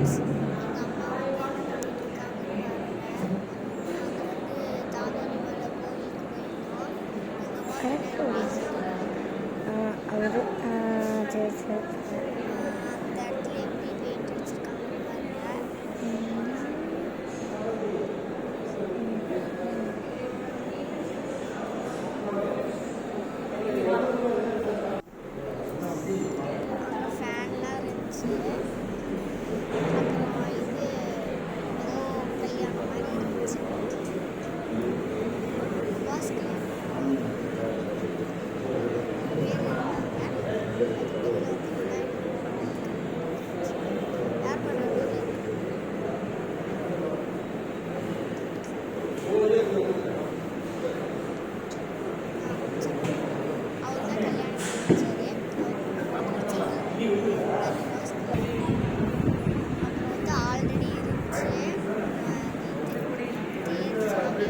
Friends எங்கள் அம்மா பாருங்க சரி சரி அந்த இடத்துல எப்படி பெயிண்ட் வச்சுருக்காங்கன்னு பாருங்க ஃபேன்லாம் இருந்துச்சு அப்புறம் இது ஏதோ கல்யாணம் மாதிரி இருந்துச்சு பாஸ் கல்யாணம் பேர் இருந்தாங்க அதுக்கு உள்ள வந்து யார் பண்ணுறது அவர் தான் கல்யாணம் முடிச்சாரு அப்புறம் வந்து ஆல்ரெடி இருந்துச்சு தேர்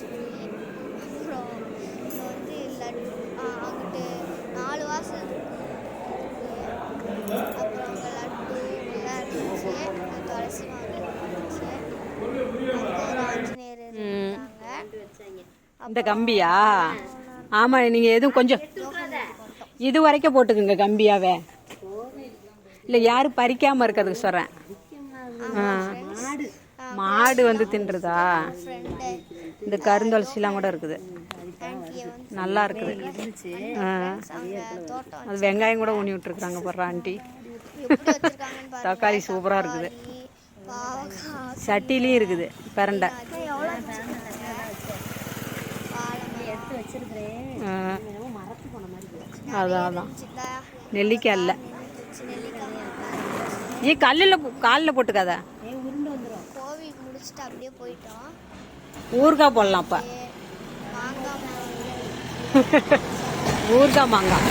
இறங்கியாச்சு அப்புறம் இங்கே வந்து லட்டு அங்கிட்டு நாலு வாசல் இருக்கு அப்புறம் அங்கே லட்டு எல்லாம் இருந்துச்சு துளசி மாலை இருந்துச்சு ஒரு ஆஞ்சநேயர் இருந்தாங்க இந்த கம்பியா? ஆமாம் நீங்கள் எதுவும் கொஞ்சம் இது வரைக்கும் போட்டுக்குங்க கம்பியாவே. இல்லை யாரும் பறிக்காமல் இருக்கிறதுக்கு சொல்கிறேன் மாடு வந்து தின்றதா? இந்த கருந்தொலசிலாம் கூட இருக்குது. நல்லா இருக்குது. அது வெங்காயம் கூட ஊனி விட்டுருக்குறாங்க போடுற ஆண்டி. தக்காளி சூப்பராக இருக்குது. சட்டிலையும் இருக்குது பரண்டை. அதான் அதான். நெல்லிக்காய் இல்லை ஏன் நீ கல்லில் காலில் போட்டுக்காதா. முடிச்சுட்டு அப்படியே போயிட்டோம். ஊறுகாய் போடலாம் அப்போ. ஊறுகாய் மாங்காய்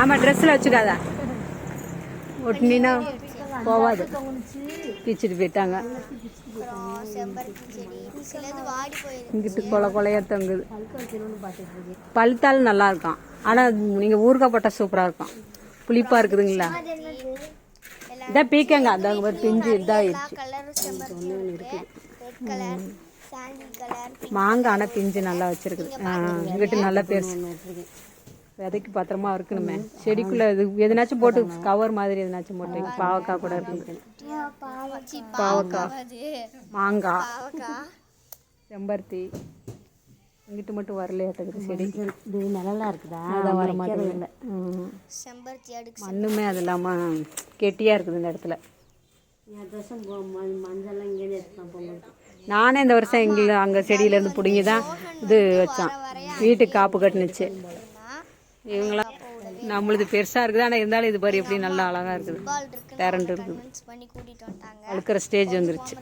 ஆமாம் ட்ரெஸ்ஸில் வச்சுக்காத ஒட்டினா போவாது. பிச்சுட்டு போயிட்டாங்க. இங்கிட்டு கொலை கொலையா தொங்குது. பழுத்தாலும் நல்லா இருக்கும் ஆனால் நீங்கள் ஊறுகாய் போட்டால் சூப்பராக இருக்கும். புளிப்பாக இருக்குதுங்களா? இதான் பீக்கங்க அந்த ஒரு பிஞ்சு இதாகிடுச்சு இருக்கு. சாண்டி கலர் மாங்காய் ஆனால் பிஞ்சு நல்லா வச்சிருக்குது. இங்கிட்டு நல்லா பெருசு. விதைக்கு பத்திரமா இருக்கணுமே. செடிக்குள்ள இது எதுனாச்சும் போட்டு கவர் மாதிரி எதுனாச்சும் போட்டு பாவக்காய் கூட இருக்குது. பாவச்சி பாவக்காய்? மாங்காய். செம்பருத்தி. இங்கிட்டு மட்டும் வரலையாட்டுக்குது செடி இது நல்லா இருக்குதா? அதான் வர மாட்டேங்குது. செம்பருத்தி அடுக்கு மண்ணுமே அது இல்லாமல் கெட்டியாக இருக்குது இந்த இடத்துல. மஞ்சள்லாம் இங்கே பொங்கலுக்கு நானே இந்த வருஷம் எங்களை அங்கே செடியிலேருந்து பிடுங்கி தான் இது வச்சோம் வீட்டுக்கு காப்பு கட்டுனுச்சு. இவங்களாம் நம்மளுது பெருசாக இருக்குது. ஆனால் இருந்தாலும் இது பாரு எப்படி நல்லா அழகாக இருக்குது. திரண்டு இருக்குது. அழுக்கிற ஸ்டேஜ் வந்துருச்சு.